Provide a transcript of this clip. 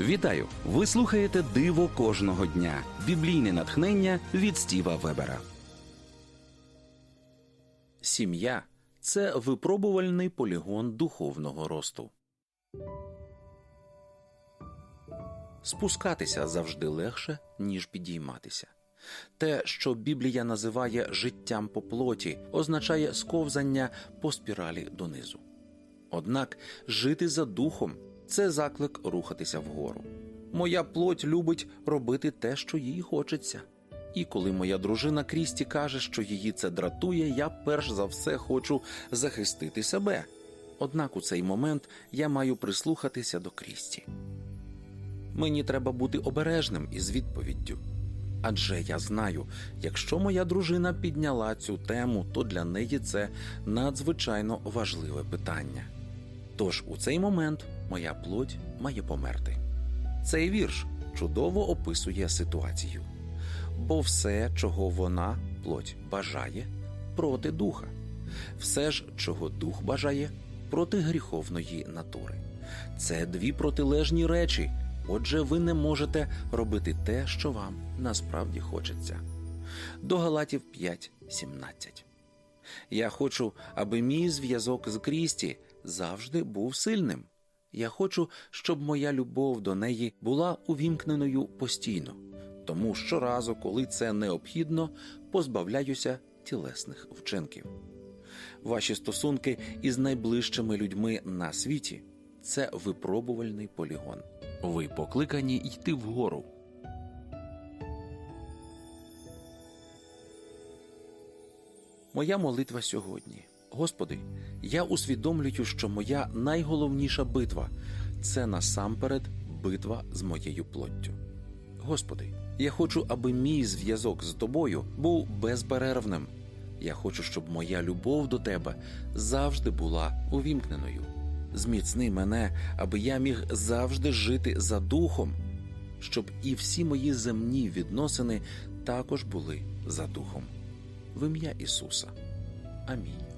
Вітаю! Ви слухаєте Диво кожного дня. Біблійне натхнення від Стіва Вебера. Сім'я це випробувальний полігон духовного росту. Спускатися завжди легше, ніж підійматися. Те, що Біблія називає життям по плоті, означає сковзання по спіралі донизу. Однак жити за духом це заклик рухатися вгору. Моя плоть любить робити те, що їй хочеться. І коли моя дружина Крісті каже, що її це дратує, я перш за все хочу захистити себе. Однак у цей момент я маю прислухатися до Крісті. Мені треба бути обережним із відповіддю. Адже я знаю, якщо моя дружина підняла цю тему, то для неї це надзвичайно важливе питання. Тож у цей момент моя плоть має померти. Цей вірш чудово описує ситуацію, бо все, чого вона, плоть, бажає, проти духа, все ж, чого дух бажає, проти гріховної натури. Це дві протилежні речі. Отже, ви не можете робити те, що вам насправді хочеться. До Галатів 5.17 Я хочу, аби мій зв'язок з Крісті завжди був сильним. Я хочу, щоб моя любов до неї була увімкненою постійно, тому щоразу, коли це необхідно, позбавляюся тілесних вчинків. Ваші стосунки із найближчими людьми на світі це випробувальний полігон. Ви покликані йти вгору. Моя молитва сьогодні. Господи, я усвідомлюю, що моя найголовніша битва це насамперед битва з моєю плоттю. Господи, я хочу, аби мій зв'язок з тобою був безперервним. Я хочу, щоб моя любов до тебе завжди була увімкненою. Зміцни мене, аби я міг завжди жити за духом, щоб і всі мої земні відносини також були за духом. В ім'я Ісуса. Амінь.